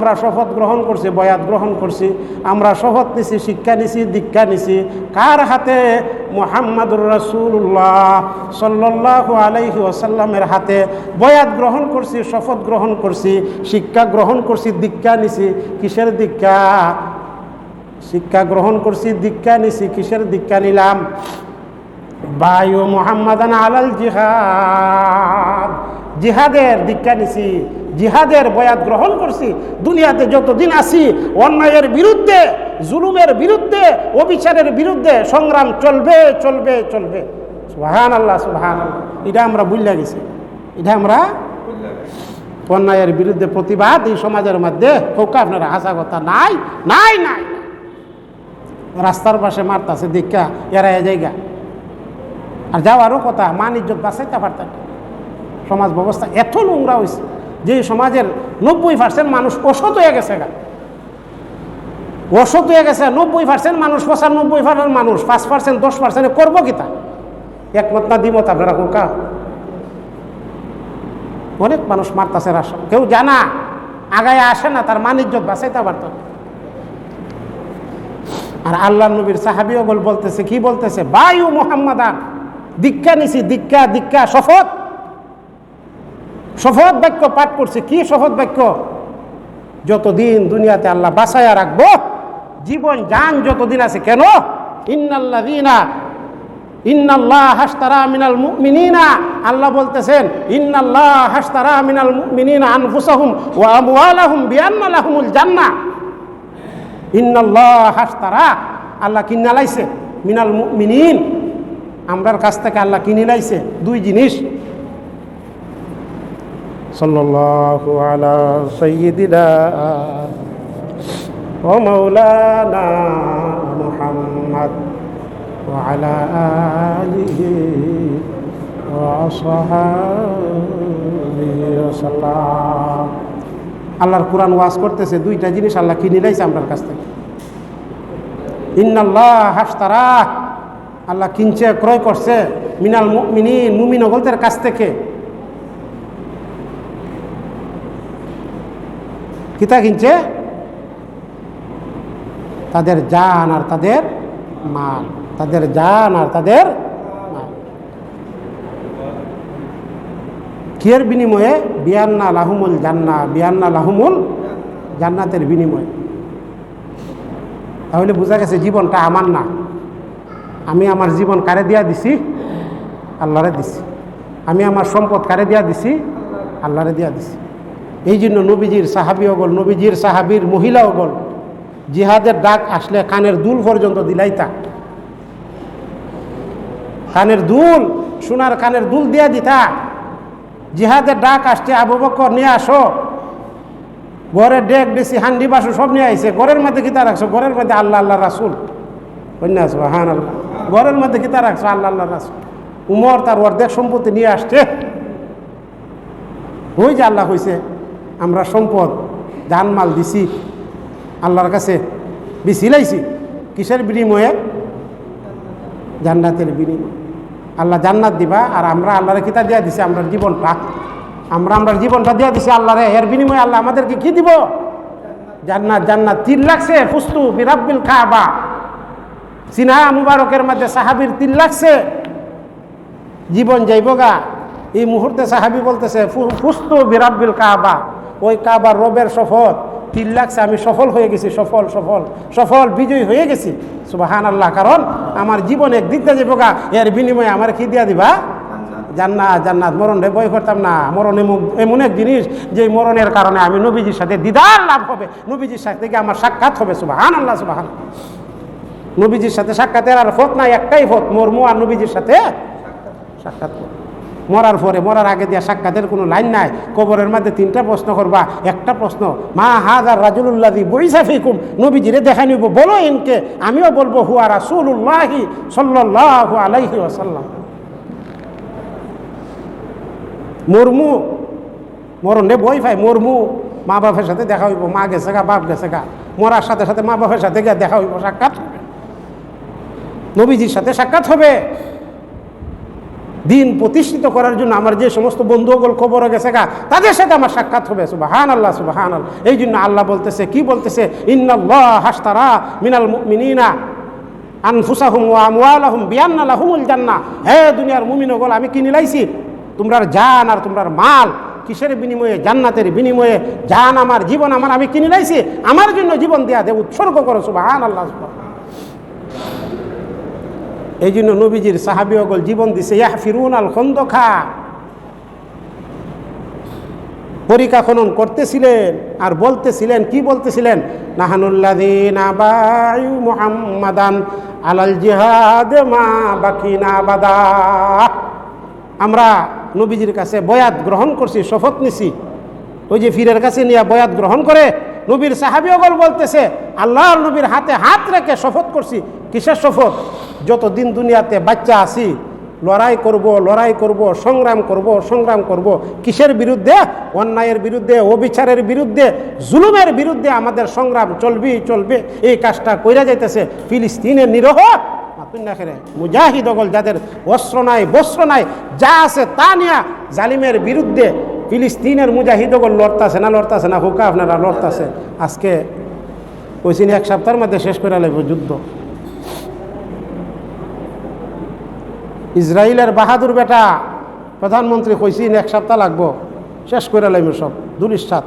আমরা শপথ গ্রহণ করছি, বয়াত গ্রহণ করছি, আমরা শপথ নিছি, শিক্ষা নিছি, দীক্ষা নিছি। কার হাতে? মোহাম্মদুর রাসূলুল্লাহ সাল্লাল্লাহু আলাইহি ওয়াসাল্লামের হাতে। বয়াত গ্রহণ করছি, শপথ গ্রহণ করছি, শিক্ষা গ্রহণ করছি, দীক্ষা নিছি। কিসের দীক্ষা? শিক্ষা গ্রহণ করছি, দীক্ষা নিছি। কিসের দীক্ষা নিলাম? বায়ু মোহাম্মদান আলাল জিহাদ। জিহাদের দীক্ষা নিছি। জিহাদের বয়াত গ্রহণ করছি, দুনিয়াতে যতদিন আছি, অন্যায়ের বিরুদ্ধে, জুলুমের বিরুদ্ধে, অবিচারের বিরুদ্ধে সংগ্রাম চলবে চলবে চলবে। সুহান আল্লাহ সুহান এটা আমরা বুঝলে গেছি। এটা আমরা অন্যায়ের বিরুদ্ধে প্রতিবাদ এই সমাজের মধ্যে। হোক আপনারা হাসা কথা নাই নাই নাই। রাস্তার পাশে মারতাছে, দীক্ষা এরা জায়গা আর যাওয়ারও কথা মান ইজ্জত বাঁচাইতে পারতেন সমাজ ব্যবস্থা এত নোংরা হয়েছে যে সমাজের নব্বই পার্সেন্ট মানুষ অসৎ হয়ে গেছে গা। অসৎ হয়ে গেছে, নব্বই পার্সেন্ট মানুষ, পঁচানব্বই পার্সেন্ট মানুষ, পাঁচ পার্সেন্ট দশ পার্সেন্টে করব কিতা একমত না দ্বিমত আপনারা কোকা অনেক মানুষ মারতাছে রাস কেউ জানা, আগায় আসে না, তার মান ইজ্জত বাঁচাইতে পারত আর আল্লাহ নবীর সাহাবি ওগল বলতেছে, কি বলতেছে? বায়ু মোহাম্মদান, দীক্ষা নিছি, দীক্ষা দীক্ষা, শপথ। শপথ বাক্য পাঠ করছে। কি শপথ বাক্য? যতদিন দুনিয়াতে আল্লাহ বাসায়া রাখব, জীবন যান যতদিন আছে। কেন? ইন্নাল্লাযীনা, ইন্নাল্লাহ হাসতারা মিনাল মুমিনিনা। আল্লাহ বলতেছেন, ইন্নাল্লাহ হাসতারা মিনাল মুমিনিনা আনফুসাহুম ওয়া আমওয়ালাহুম বিআন্না লাহুমুল জান্নাহ ইন্নাল্লাহ হাসতারা আল্লাহ কিনা লাইছে মিনাল মুমিনিন, আমরার কাছ থেকে আল্লাহ কিনে লাইছে দুই জিনিস। সাল্লাল্লাহু আলা সাইয়্যিদিনা ওয়া মাওলানা মুহাম্মদ ওয়া আলা আলিহি ওয়া আসহাবিহি আল্লাহর কোরআন ওয়াজ করতেছে, দুইটা জিনিস আল্লাহ কিনে লাইছে আমরার কাছ থেকে। ইন্নাল্লাহ হাসতারা আল্লাহ কিনছে, ক্রয় করছে, মিনাল মিনি মুমিন ওগলদের কাছ থেকে। কিতা কিনছে তাদের জান আর তাদের মাল। তাদের জান আর তাদের কিয়ের বিনিময়ে? বিয়ান্না লাহুমুল জান্না। বিয়ান্না লাহুমুল জান্নাতের বিনিময়ে। তাহলে বোঝা গেছে জীবনটা আমার না। আমি আমার জীবন কারে দিয়া দিছি? আল্লাহরে দিছি। আমি আমার সম্পদ কারে দিয়া দিছি? আল্লাহরে দিয়া দিছি। এই জন্য নবীজির সাহাবি অগল, নবীজির সাহাবির মহিলা অগল। জিহাদের ডাক আসলে কানের দুল পর্যন্ত দিলাইতা। কানের দুল, সোনার কানের দুল দিয়া দিতা। জিহাদের ডাক আসছে, আবু বকর, নিয়ে আসো। ঘরের ডেক, বেশি হান্ডি, বাসু সব নিয়ে আইসে ঘরের মধ্যে কিতা রাখছো? ঘরের মধ্যে আল্লাহ আল্লাহ রাসুল। কন্যা আসব হান আল্লাহ ঘরের মধ্যে কিতা রাখছো? আল্লাহ আল্লাহ রাসুল। উমর তার অর্ধেক সম্পত্তি নিয়ে আসছে। ওই যে আল্লাহ হয়েছে আমরা সম্পদ, জানমাল দিছি, আল্লাহর কাছে বিছিলাইছি কিসের বিনিময়ে? জান্নাতের বিনিময়। আল্লাহ জান্নাত দিবা আর আমরা আল্লাহরে কিতা দিয়া দিছি আমরা জীবনটা। আমরা আমরা জীবনটা দিয়া দিছি আল্লাহরে, এর বিনিময়ে আল্লাহ আমাদেরকে কি দিব? জান্নাত জান্নাত। তিন লাগছে, ফুস্তু বিরাব্বিল খাবা সিনা মুবারকের মধ্যে সাহাবির তিন লাগছে। জীবন যাইবগা এই মুহূর্তে সাহাবি বলতেছে ফুস্তু বিরাব্বিল কাবা। ওই কাবার রবের সফল। তিন লাগছে আমি সফল হয়ে গেছি, সফল সফল। সফল, বিজয়ী হয়ে গেছি। সুবাহান আল্লাহ কারণ আমার জীবন একদিক দিয়ে যাব এর বিনিময়ে আমার কি দিয়া দিবা? জান্নাত জান্নাত। মরণ বই করতাম না। মরণ এমন- এমন এক জিনিস, যে মরণের কারণে আমি নবীজির সাথে দিদার লাভ হবে। নবীজির সাথে গিয়ে আমার সাক্ষাৎ হবে সুবাহান আল্লাহ সুবাহান নবীজির সাথে সাক্ষাতের আর ফত না একটাই ফত, মরমু আর নবীজির সাথে সাক্ষাৎ। মরার পরে মরার আগে দিয়া সাক্ষাতের কোনো লাইন নাই। কবরের মধ্যে তিনটা প্রশ্ন করবা। একটা প্রশ্ন, মা হাজার রাজুল্লাহি বইসা ফিকুম? নবীজিরে দেখা নিব, বলো ইনকে আমিও বলব, হুয়া রাসুল্লাহি সাল্লাল্লাহু আলাইহি ওয়াসাল্লাম। মরমু, মরণ বই ফাই মরমু। মা বাপের সাথে দেখা হইব, মা গেছে গা, বাপ গেছে গা। মরার সাথে সাথে মা বাপের সাথে গিয়ে দেখা হইব, সাক্ষাৎ নবীজির সাথে সাক্ষাৎ হবে। দিন প্রতিষ্ঠিত করার জন্য আমার যে সমস্ত বন্ধুগল খবর গেছে গা, তাদের সাথে আমার সাক্ষাৎ হবে সুবাহান আল্লাহ সুবাহান এই জন্য আল্লাহ বলতেছে, কি বলতেছে? ইন্নাল্লাহ হাস্তারা মিনাল মিনিনা আনফুসাহুম ওয়া আমওয়ালাহুম বিয়ান্না লাহুমুল জান্নাহ। হে দুনিয়ার মুমিনগল আমি কিনে লাইছি। তোমরার জান আর তোমরার মাল কিসের বিনিময়ে? জান্নাতের বিনিময়ে। জান আমার, জীবন আমার, আমি কিনে লাইছি। আমার জন্য জীবন দেয়া দে, উৎসর্গ করো সুবাহান আল্লাহ সুবহান। এই জন্য নবীজির সাহাবি অগল জীবন দিছে ইয়া ফিরুন আল খন্দখা পরীক্ষা খনন করতেছিলেন আর বলতেছিলেন, কি বলতেছিলেন? নাহানুল্লাদিন আবায়ু মুহাম্মাদান আলাল জিহাদ মা বাকিনা বাদা আমরা নবীজির কাছে বয়াত গ্রহণ করছি, শপথ নিছি। ওই যে ফিরের কাছে নিয়ে বয়াত গ্রহণ করে নবীর সাহাবিয়গল বলতেছে, আল্লাহর নবীর হাতে হাত রেখে শপথ করছি। কিসের শপথ? যতদিন দুনিয়াতে বাচ্চা আছি, লড়াই করব লড়াই করব, সংগ্রাম করব সংগ্রাম করব, কিসের বিরুদ্ধে? অন্যায়ের বিরুদ্ধে, অবিচারের বিরুদ্ধে, জুলুমের বিরুদ্ধে আমাদের সংগ্রাম চলবি চলবে। এই কাজটা কইরা যাইতেছে ফিলিস্তিনের নিরহ খেরে মুজাহিদ অগল যাদের অস্ত্র নাই, বস্ত্র নাই, যা আছে তা নিয়ে জালিমের বিরুদ্ধে ফিলিস্তিনের মুজাহিদ অগল লড়তাছে না লড়তাছে না, হুকা আপনারা লড়তাছে। আজকে কইছিন এক সপ্তাহের মধ্যে শেষ করে লাগবে যুদ্ধ। ইসরায়েলের বাহাদুর বেটা, প্রধানমন্ত্রী কইছিন এক সপ্তাহ লাগবো, শেষ করে লাইমু সব, দুলিশ সাত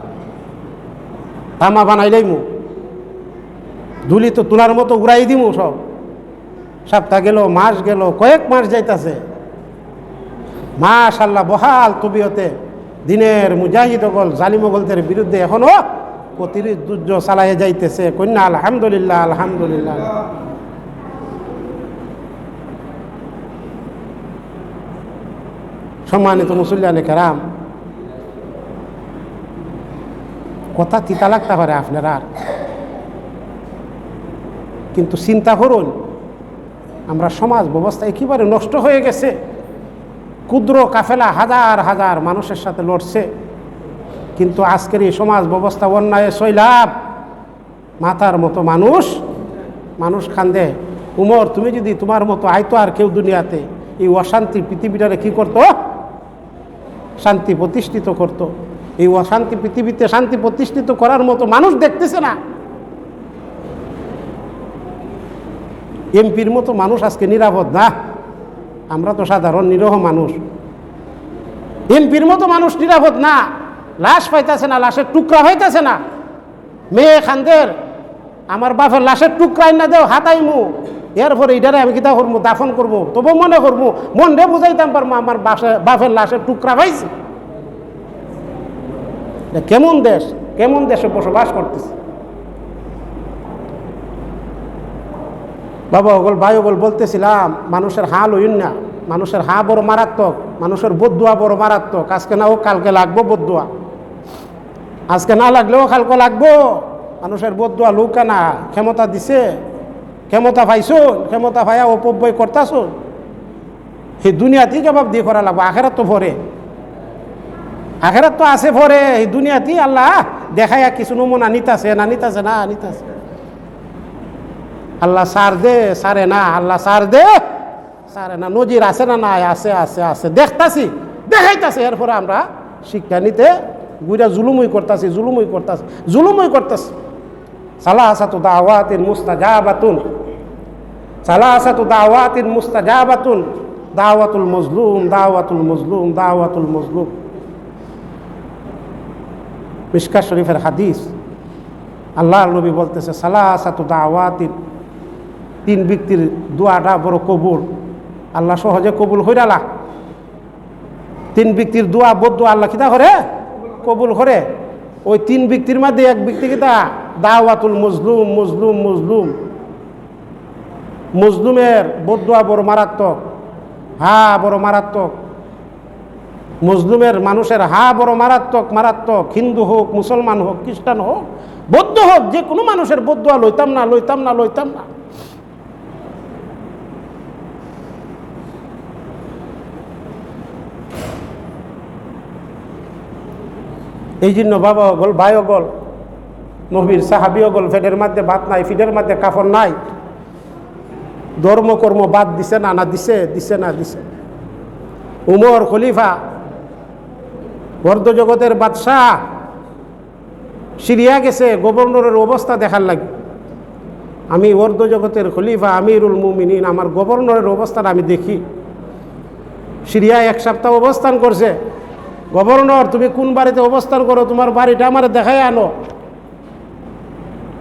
তামা বানাইলাইমু দুলি তো তুলার মতো উড়াই দিমু সব। সপ্তাহ গেল, মাস গেল, কয়েক মাস যাইতাছে। মাস আল্লাহ বহাল তবিয়তে। দিনের মুজাহিদগল জালিমগলদের বিরুদ্ধে এখনও প্রতিরোধ যুদ্ধ চালাইয়ে যাইতেছে। কন্যা, আলহামদুলিল্লাহ আলহামদুলিল্লাহ। সম্মানিত মুসল্লান কেরাম, কথা তিতা লাগতে পারে আপনার আর। কিন্তু চিন্তা করুন, আমরা সমাজ ব্যবস্থা একেবারে নষ্ট হয়ে গেছে। ক্ষুদ্র কাফেলা হাজার হাজার মানুষের সাথে লড়ছে। কিন্তু আজকের এই সমাজ ব্যবস্থা অন্যায় শৈলাভ মাথার মতো মানুষ মানুষ খান্দে উমর, তুমি যদি তোমার মতো আইতো আর কেউ দুনিয়াতে, এই অশান্তি পৃথিবীটারে কি করতো? শান্তি প্রতিষ্ঠিত করত। এই অশান্তি পৃথিবীতে শান্তি প্রতিষ্ঠিত করার মতো মানুষ দেখতেছে না। এমপির মতো মানুষ আজকে নিরাপদ না। আমরা তো সাধারণ নিরহ মানুষ। এমপির মতো মানুষ নিরাপদ না। লাশ পাইতেছে না, লাশের টুকরা হইতেছে না। মেয়ে খানদের, আমার বাপের লাশের টুকরাই না দেও হাতাইমু এরপরে এটারে আমি কিতা করব দাফন করব তবু মনে করব মন বুঝাইতাম পারব আমার বাসে- বাপের লাশের টুকরা পাইছি। কেমন দেশ? কেমন দেশে বসবাস করতেছে? বাবা ওগল, ভাই ওগল বলতেছিলাম, মানুষের হাল হইন না। মানুষের হা বড় মারাত্মক, মানুষের বদুয়া বড় মারাত্মক। আজকে না ও কালকে লাগবো বদুয়া। আজকে না লাগলেও কালকে লাগবো। মানুষের বদুয়া লৌকা না ক্ষমতা দিছে। ক্ষমতা পাইছো ক্ষমতা পাইয়া অপব্যয় করতাছো সেই দুনিয়াতেই জবাব দিয়ে করা লাগবো আখেরাত তো ভরে আখেরাত তো আছে ভরে এই দুনিয়াতেই আল্লাহ দেখাইয়া কিছু নমুনা নিতাছে না নিতাছে না নিতাছে আল্লাহ সার দে সারে না, আল্লাহ সার দে সারে না নজির আছে না নাই, আছে আছে আছে, দেখতাছি, দেখাইতাছে, এরপরে আমরা শিক্ষা নিতে গুইরা জুলুমই করতাছি জুলুমই করতাছি জুলুমই করতাছি। সালাহ সালাহাসাতু দাওয়াতিন মুস্তাজাবাতুন। সালাহাসাতু দাওয়াতিন মুস্তাজাবাতুন। দাওয়াতুল মজলুম দাওয়াতুল মজলুম দাওয়াতুল মজলুম। মিশকা শরীফের হাদিস। আল্লাহ নবী বলতেছে সালাহাসাতু দাওয়াতিন। তিন ব্যক্তির দোয়াটা বড় কবুল। আল্লাহ সহজে কবুল হইরালা তিন ব্যক্তির দোয়া বোধ আল্লাহ কিতা করে? কবুল করে। ওই তিন ব্যক্তির মধ্যে এক ব্যক্তি কিতা দাওয়াতুল মজলুম মজলুম মজলুম। মজলুমের বদুয়া বড় মারাত্মক, হা বড় মারাত্মক। মজলুমের মানুষের হা বড় মারাত্মক মারাত্মক। হিন্দু হোক, মুসলমান হোক, খ্রিস্টান হোক, বৌদ্ধ হোক, যে কোনো মানুষের বদুয়া লইতাম না লইতাম না লইতাম না। এই জন্য বাবা অগল ভাই অগল নবীর সাহাবি অগল ফেডের মধ্যে ভাত নাই, ফিডের মধ্যে কাফন নাই। ধর্মকর্ম বাদ দিছে না না দিছে দিছে না, দিছে। উমর খলিফা জগতের বাদশাহ, সিরিয়া গেছে, গভর্নরের অবস্থা দেখার লাগে। আমি জগতের খলিফা, আমিরুল মুমিনিন, আমার গভর্নরের অবস্থাটা আমি দেখি। সিরিয়ায় এক সপ্তাহ অবস্থান করছে। গভর্নর, তুমি কোন বাড়িতে অবস্থান করো? তোমার বাড়িটা আমার দেখাই আনো।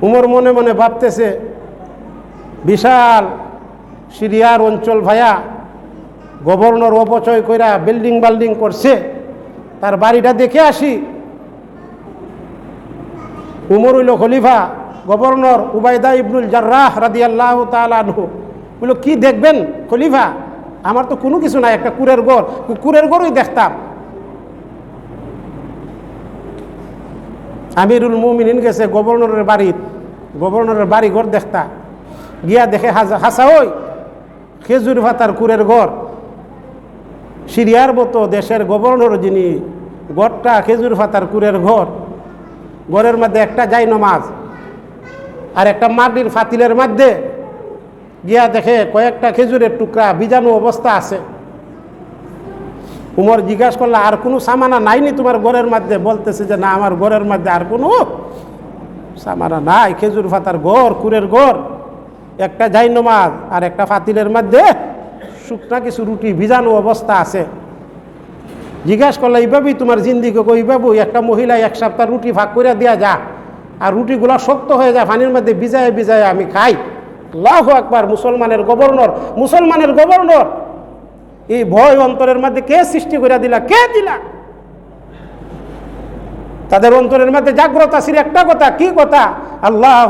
উমর মনে মনে ভাবতেছে, বিশাল সিরিয়ার অঞ্চল ভাইয়া গভর্নর অপচয় কইরা বিল্ডিং বাল্ডিং করছে, তার বাড়িটা দেখে আসি। উমর হইল খলিফা, গভর্নর উবায়দা ইবনুল জার্রাহ রাদি আল্লাহ তালু বলল, কি দেখবেন খলিফা? আমার তো কোনো কিছু নাই, একটা কুরের গড় কুকুরের গড়ই দেখতাম। আমিরুল মুমিনিন গেছে গভর্নরের বাড়ি গভর্নরের বাড়ি ঘর দেখতা। গিয়া দেখে হাসা ওই খেজুর ভাতার কুরের ঘর। সিরিয়ার মতো দেশের গভর্নর যিনি গড়টা খেজুর ভাতার কুরের ঘর, ঘরের মধ্যে একটা যাই নমাজ আর একটা মাটির ফাতিলের মধ্যে গিয়া দেখে কয়েকটা খেজুরের টুকরা বীজাণু অবস্থা আছে। উমর জিজ্ঞাসা করলে, আর কোনো সামানা নাইনি তোমার ঘরের মধ্যে? বলতেছে যে, না, আমার ঘরের মধ্যে আর কোনো সামানা নাই। খেজুর ফাতার ঘর, কুরের ঘর। একটা যাই নমাজ আর একটা ফাতিলের মধ্যে শুকনা কিছু রুটি ভিজানো অবস্থা আছে। জিজ্ঞাসা করলে এইভাবেই তোমার জিন্দিকে এইভাবে একটা মহিলা এক সপ্তাহ রুটি ভাগ করে দেওয়া যা, আর রুটিগুলো শক্ত হয়ে যায় পানির মধ্যে ভিজায় ভিজায় আমি খাই। লাহ একবার মুসলমানের গভর্নর মুসলমানের গভর্নর! এই ভয় অন্তরের মধ্যে কে সৃষ্টি করে দিলা? কে দিলা? তাদের অন্তরের মধ্যে জাগ্রত ছিল একটা কথা, কি কথা? আল্লাহ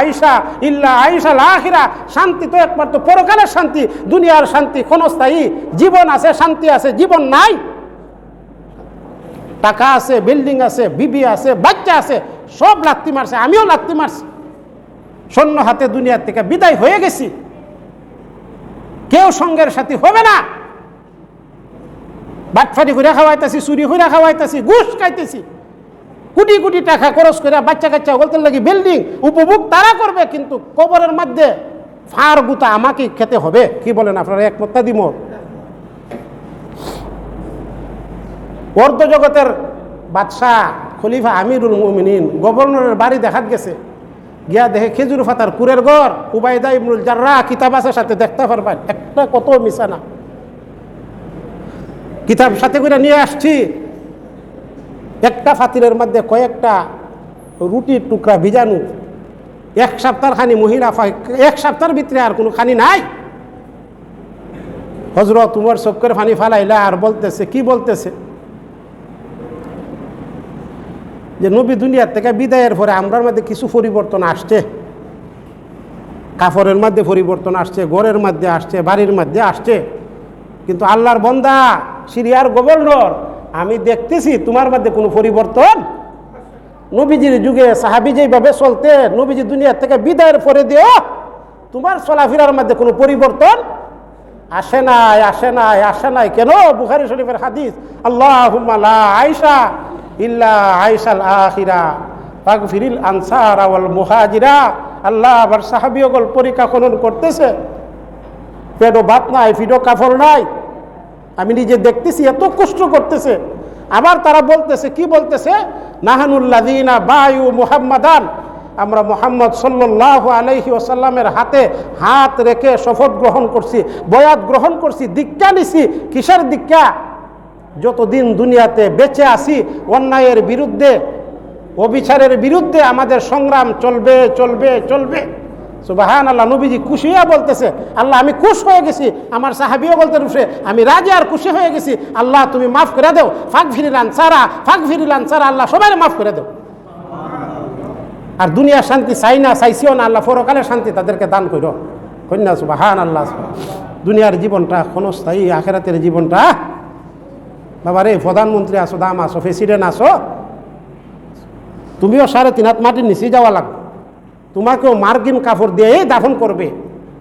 আইসা ইল্লা আইসা লাহিরা শান্তি তো তো পরকালের শান্তি, দুনিয়ার শান্তি, ক্ষণস্থায়ী জীবন আছে, শান্তি আছে, জীবন নাই। টাকা আছে, বিল্ডিং আছে, বিবি আছে, বাচ্চা আছে, সব লাত্তি মারছে, আমিও লাত্তি মারছি। সৈন্য হাতে দুনিয়ার থেকে বিদায় হয়ে গেছি। কেউ সঙ্গের সাথী হবে না। বাটফাটি করে খাওয়াইতেছি, চুরি করে খাওয়াইতেছি, ঘুষ খাইতেছি। কোটি কোটি টাকা খরচ করে বাচ্চা কাচ্চা বলতে লাগি বিল্ডিং উপভোগ তারা করবে, কিন্তু কবরের মধ্যে ফার গুতা আমাকে খেতে হবে। কি বলেন আপনারা একমত দিব অর্ধ জগতের বাদশাহ খলিফা আমিরুল মুমিনিন গভর্নরের বাড়ি দেখাত গেছে। গিয়া দেখে খেজুর ফাতার কুরের ঘর, উবায়দা ইবনুল জাররা কিতাব আছে সাথে দেখতে পারবেন। একটা কত মিশানা। কিতাব সাথে করে নিয়ে আসছি। একটা ফাতিলের মধ্যে কয়েকটা রুটির টুকরা ভিজানু। এক সপ্তাহ খানি মহিলা এক সপ্তাহের ভিতরে আর কোনো খানি নাই। হজরত তোমার চক্কর ফানি ফালাইলা আর বলতেছে, কি বলতেছে? যে নবী দুনিয়ার থেকে বিদায়ের পরে আমরার মধ্যে কিছু পরিবর্তন আসছে। কাপড়ের মধ্যে পরিবর্তন আসছে, ঘরের মধ্যে আসছে, বাড়ির মধ্যে আসছে। কিন্তু আল্লাহর বন্দা, সিরিয়ার গভর্নর আমি দেখতেছি তোমার মধ্যে কোনো পরিবর্তন? নবীজির যুগে সাহাবি যেভাবে চলতে, নবীজি দুনিয়ার থেকে বিদায়ের পরে দিও তোমার চলাফেরার মধ্যে কোনো পরিবর্তন আসে নাই আসে নাই আসে নাই। কেন? বুখারি শরীফের হাদিস আল্লাহ আয়সা ইল্লা আইসাল আখিরা পাকফিরিল আনসার আওয়াল মুহাজিরা। আল্লাহ আবার সাহাবিয়গল পরীক্ষা খনন করতেছে। পেটও ভাত নাই ফিডো কাফড় নাই। আমি নিজে দেখতেছি, এত কষ্ট করতেছে। আবার তারা বলতেছে, কি বলতেছে? নাহানুল্লাদিনা বায়ু মুহাম্মাদান। আমরা মোহাম্মদ সাল্লাহ আলহি ওসাল্লামের হাতে হাত রেখে শপথ গ্রহণ করছি, বয়াত গ্রহণ করছি, দীক্ষা নিছি। কিসের দীক্ষা? যতদিন দুনিয়াতে বেঁচে আসি অন্যায়ের বিরুদ্ধে, অবিচারের বিরুদ্ধে আমাদের সংগ্রাম চলবে চলবে চলবে। সুবাহান আল্লাহ নবীজি খুশি হয়ে বলতেছে, আল্লাহ, আমি খুশ হয়ে গেছি। আমার সাহাবিও বলতে রুফে আমি রাজি আর খুশি হয়ে গেছি। আল্লাহ, তুমি মাফ করে দেও। ফাঁক ফিরিলান সারা ফাঁক ফিরিলান সারা আল্লাহ, সবাই মাফ করে দেও। আর দুনিয়ার শান্তি চাই না, চাইছিও না, আল্লাহ পরকালের শান্তি তাদেরকে দান করো কন্যা সুবাহান আল্লাহ দুনিয়ার জীবনটা ক্ষণস্থায়ী আখেরাতের জীবনটা। বাবা রে, প্রধানমন্ত্রী আসো, দাম আসো, প্রেসিডেন্ট আসো। তুমিও সাড়ে তিন হাত মাটির নিচে যাওয়া লাগবে। তোমাকেও মার্কিন কাপড় দিয়ে দাফন করবে।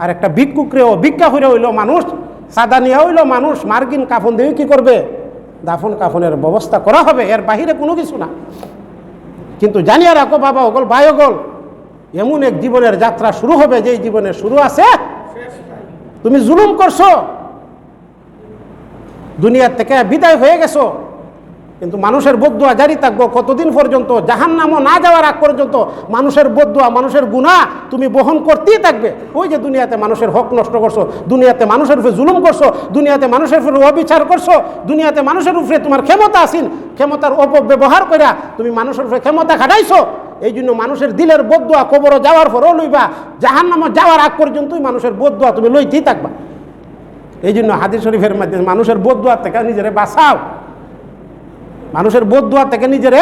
আর একটা ভিক্ষুকরেও ভিক্ষা হইলে হইল মানুষ, সাদা নিয়ে হইল মানুষ মার্কিন কাফন দিয়ে কি করবে? দাফন কাফনের ব্যবস্থা করা হবে, এর বাহিরে কোনো কিছু না। কিন্তু জানিয়ে রাখো বাবা ওগল, ভাই ওগল, এমন এক জীবনের যাত্রা শুরু হবে যেই জীবনের শুরু আছে। তুমি জুলুম করছ। দুনিয়ার থেকে বিদায় হয়ে গেছো। কিন্তু মানুষের বদুয়া জারি থাকব, কতদিন পর্যন্ত? জাহান্নামও না যাওয়ার আগ পর্যন্ত মানুষের বদুয়া, মানুষের গুণা তুমি বহন করতেই থাকবে। ওই যে দুনিয়াতে মানুষের হক নষ্ট করছ, দুনিয়াতে মানুষের উপরে জুলুম করছ, দুনিয়াতে মানুষের উপরে অবিচার করছ, দুনিয়াতে মানুষের উপরে তোমার ক্ষমতা আসিন, ক্ষমতার অপব্যবহার কইরা তুমি মানুষের উপরে ক্ষমতা খাটাইছো। এই জন্য মানুষের দিলের বদুয়া কবর যাওয়ার পরও লইবা, জাহান্নামও যাওয়ার আগ পর্যন্তই মানুষের বদুয়া তুমি লইতেই থাকবা। এই জন্য হাদিস শরীফের মাধ্যমে মানুষের বদুয়ার থেকে নিজেরা বাঁচাও। মানুষের বদুয়া থেকে নিজেরে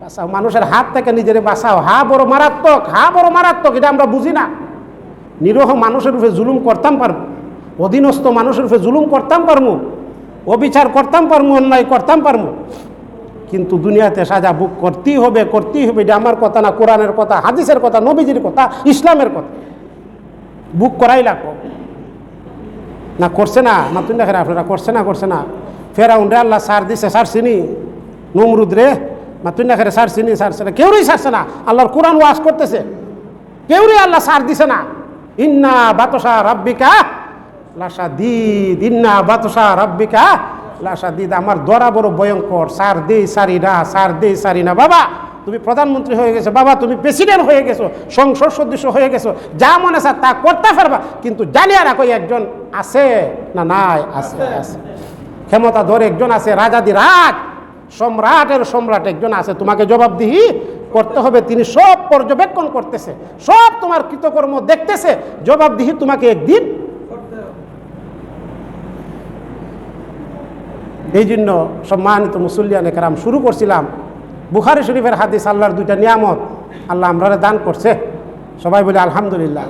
বাঁচাও। মানুষের হাত থেকে নিজেরে বাঁচাও। হা বড় মারাত্মক, হা বড় মারাত্মক, এটা আমরা বুঝি না। নিরহ মানুষের উপরে জুলুম করতাম পারব। অধীনস্থ মানুষের উপরে জুলুম করতাম পারমু অবিচার করতাম পারমু অন্যায় করতাম পারমু কিন্তু দুনিয়াতে সাজা বুক করতেই হবে করতেই হবে। এটা আমার কথা না, কোরআনের কথা, হাদিসের কথা, নবীজির কথা, ইসলামের কথা। বুক করাই লাগবো। না করছে না না তুই দেখেন আপনারা, করছে না করছে না। ফেরাউন রে আল্লাহ সার দিছে, সার চিনি। নমরুদ রে মা তুই দেখে সার চিনি সারছে না কেউরই সারছে না। আল্লাহর কোরআন ওয়াজ করতেছে। কেউরই আল্লাহ সার দিছে না। ইন্না বাতসা রাব্বিকা লাসা দিদ ইন্না বাতসা রাব্বিকা লাসা দিদ আমার দরা বড় ভয়ঙ্কর। সার দে সারি না, সার দে সারি না। বাবা, তুমি প্রধানমন্ত্রী হয়ে গেছো। বাবা, তুমি প্রেসিডেন্ট হয়ে গেছো। সংসদ সদস্য হয়ে গেছো। যা মনে আছে তা করতে পারবা। কিন্তু জানিয়ে রাখো একজন আছে না নাই? আছে আছে। ক্ষমতা ধরে একজন আছে রাজাদি রাজ সম্রাটের সম্রাট একজন আছে তোমাকে জবাবদিহি করতে হবে তিনি সব পর্যবেক্ষণ করতেছে সব তোমার কৃতকর্ম দেখতেছে জবাবদিহি তোমাকে একদিন এই জন্য সম্মানিত মুসল্লিয়ান একরাম শুরু করছিলাম। বুখারি শরীফের হাদিস আল্লাহর দুইটা নিয়ামত আল্লাহ আমরা দান করছে। সবাই বলে আলহামদুলিল্লাহ।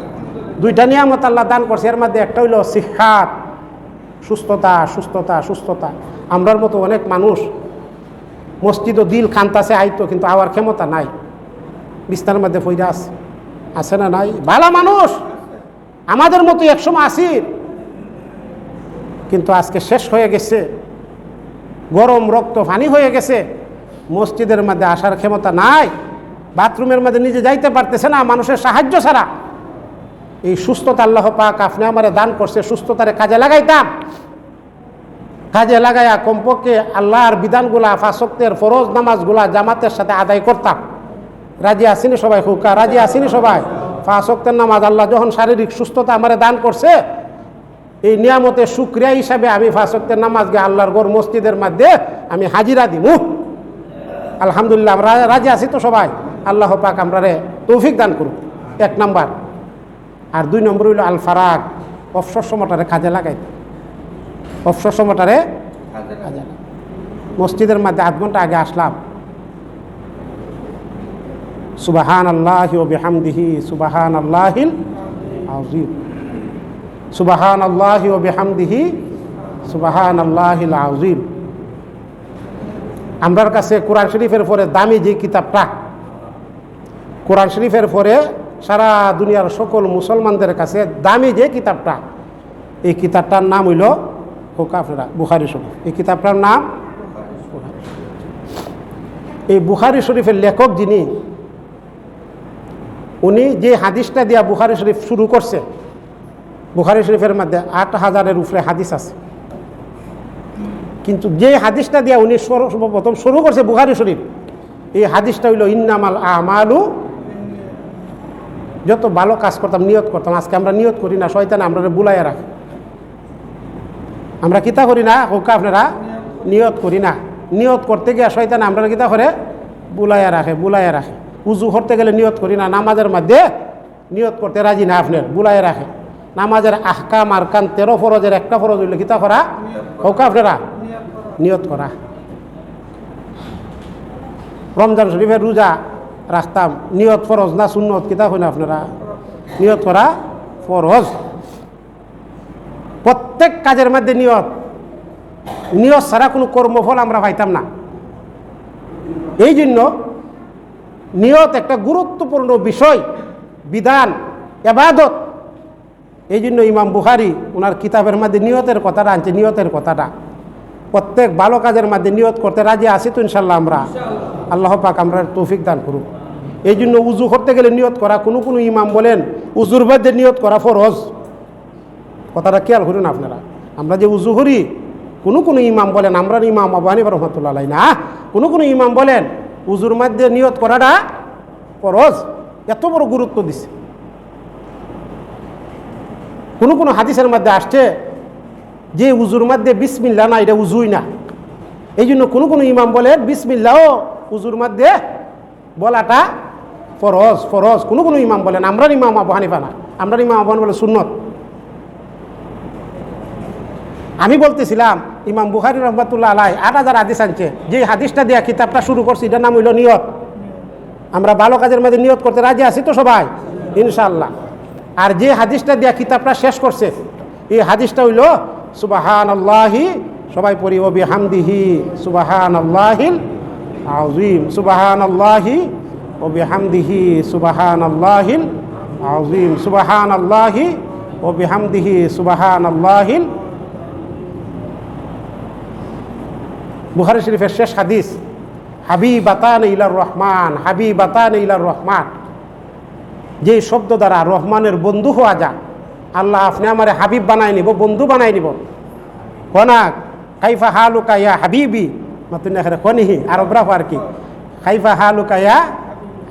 দুইটা নিয়ামত আল্লাহ দান করছে এর মধ্যে একটা হইল শিক্ষাত সুস্থতা সুস্থতা সুস্থতা। আমরার মতো অনেক মানুষ মসজিদ ও দিল খান্তাছে, আইতো, কিন্তু আওয়ার ক্ষমতা নাই। বিস্তার মধ্যে ফইরা আছে। আছে না নাই? ভালো মানুষ! আমাদের মতো একসময় আসির কিন্তু আজকে শেষ হয়ে গেছে। গরম, রক্ত, পানি হয়ে গেছে। মসজিদের মধ্যে আসার ক্ষমতা নাই। বাথরুমের মধ্যে নিজে যাইতে পারতেছে না মানুষের সাহায্য ছাড়া। এই সুস্থতা আল্লাহ পাক আপনি আমারে দান করছে, সুস্থতারে কাজে লাগাইতাম। কাজে লাগাইয়া কমপক্ষে আল্লাহর বিধানগুলা ফাঁসক্তের ফরজ নামাজগুলা জামাতের সাথে আদায় করতাম। রাজি আসিনি সবাই, হুকা? রাজি আসিনি সবাই? ফাঁসক্তের নামাজ আল্লাহ যখন শারীরিক সুস্থতা আমারে দান করছে, এই নিয়ামতের সুক্রিয়া হিসাবে আমি ফাঁসক্তের নামাজ গে আল্লাহর গড় মসজিদের মধ্যে আমি হাজিরা দিমু। আলহামদুলিল্লাহ, আমরা রাজি আছি তো সবাই? আল্লাহ পাক আমরা রে তৌফিক দান করুক। এক নাম্বার। আর দুই নম্বর হইল আল ফারাক অবসর সময়টারে কাজে লাগাই অবসর সময়টারে কাজে মসজিদের মধ্যে আধ ঘণ্টা আগে আসলাম। সুবাহান আল্লাহ ও বেহামদিহি সুবাহান আল্লাহিল আজিম সুবাহান আল্লাহ ও বেহামদিহি সুবাহান আল্লাহিল আজিম আমরার কাছে কোরআন শরীফের পরে দামি যে কিতাবটা কোরআন শরীফের পরে সারা দুনিয়ার সকল মুসলমানদের কাছে দামি যে কিতাবটা, এই কিতাবটার নাম হইল হোক আপনারা, বুখারি শরীফ। এই কিতাবটার নাম এই বুখারি শরীফের লেখক যিনি, উনি যে হাদিসটা দিয়া বুখারি শরীফ শুরু করছে, বুখারি শরীফের মধ্যে আট হাজারের উপরে হাদিস আছে। কিন্তু যে হাদিসটা দিয়া উনি সর্বপ্রথম শুরু করছে বুখারি শরীফ, এই হাদিসটা হইল ইন্নামাল আমালু যত ভালো কাজ করতাম, নিয়ত করতাম, আজকে আমরা নিয়ত করি না, শয়তান আমরা বুলাইয়া রাখি। আমরা কিতা করি না, হোক আপনারা নিয়ত করি না। নিয়ত করতে গিয়ে শয়তান আমরা কিতা করে? বুলাইয়া রাখে বুলাইয়া রাখে। উজু করতে গেলে নিয়ত করি না, নামাজের মধ্যে নিয়ত করতে রাজি না আপনার, বুলাইয়া রাখে। নামাজের আহকাম আরকান তেরো ফরজের একটা ফরজ হইলে কিতা করা? হোক আপনারা নিয়ত করা। রমজান শরীফের রোজা রাখতাম। নিয়ত ফরজ না সুন্নত কিতা না আপনারা? নিয়ত করা ফরজ। প্রত্যেক কাজের মধ্যে নিয়ত। নিয়ত ছাড়া কোনো কর্মফল আমরা পাইতাম না। এই জন্য নিয়ত একটা গুরুত্বপূর্ণ বিষয়, বিধান, এবাদত। এই জন্য ইমাম বুহারি ওনার কিতাবের মধ্যে নিয়তের কথাটা আনছে, নিয়তের কথাটা। প্রত্যেক ভালো কাজের মধ্যে নিয়ত করতে রাজি আছি তো ইনশাল্লাহ আমরা। আল্লাহ পাক আমরা তৌফিক দান করুক। এই জন্য উজু করতে গেলে নিয়ত করা, কোনো কোনো ইমাম বলেন, উজুর মধ্যে নিয়ত করা ফরজ। কথাটা খেয়াল করুন আপনারা। আমরা যে উজু করি, কোনো কোনো ইমাম বলেন, আমরা ইমাম আবু হানিফা রহমতুল্লাহ না, কোনো কোনো ইমাম বলেন, উজুর মধ্যে নিয়ত করাটা ফরজ। এত বড় গুরুত্ব দিছে। কোনো কোনো হাদিসের মধ্যে আসছে যে উজুর মধ্যে বিসমিল্লা না, এটা উজুই না। এই জন্য কোনো কোনো ইমাম বলেন বিসমিল্লাও উজুর মধ্যে বলাটা ফরজ ফরজ, কোনো কোনো ইমাম বলেন আমরা ইমাম আবু হানিফা না। আমরা ইমাম আবু বলে সুন্নত। আমি বলতেছিলাম, ইমাম বুখারি রহমতুল্লাহ আলাই আট হাজার হাদিস আনছে। যে হাদিসটা দেওয়া কিতাবটা শুরু করছি, এটার নাম হইল নিয়ত। আমরা ভালো কাজের মধ্যে নিয়ত করতে রাজি আছি তো সবাই? ইনশাল্লাহ আর যে হাদিসটা দেওয়া কিতাবটা শেষ করছে, এই হাদিসটা হইল সুবাহান আল্লাহি সবাই পড়ি ও বিহামদিহি সুবাহান আল্লাহিল আজিম সুবাহান আল্লাহি ও বিহামদিহি সুবাহান আল্লাহিল আজিম সুবাহান আল্লাহি ও বিহামদিহি সুবাহান আল্লাহিল বুহারি শরীফের শেষ হাদিস হাবিবাতান ইলার রহমান হাবিবাতান ইলার রহমান যে শব্দ দ্বারা রহমানের বন্ধু হওয়া যাক আল্লাহ আপনি আমার হাবিব বানাই নিব, বন্ধু বানাই নিব। কনাক খাইফা হালুকা ইয়া হাবিবি। এখানে খনিহি আরবরা আর কি। খাইফা হালুকা ইয়া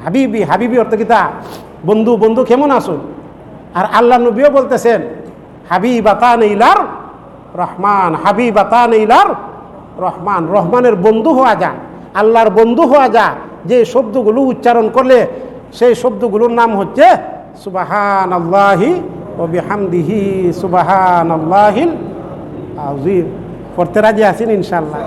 হাবিবি হাবিবি অর্থ কিতা বন্ধু বন্ধু, কেমন আসুন আর আল্লাহ নবীও বলতেছেন, হাবিবাতান ইলার রহমান, হাবিবাতান ইলার রহমান। রহমানের বন্ধু হওয়া যা, আল্লাহর বন্ধু হওয়া যা, যে শব্দগুলো উচ্চারণ করলে সেই শব্দগুলোর নাম হচ্ছে সুবাহান আল্লাহি ও বিহামদিহি সুবাহান আল্লাহিল পড়তে রাজি আছেন ইনশাল্লাহ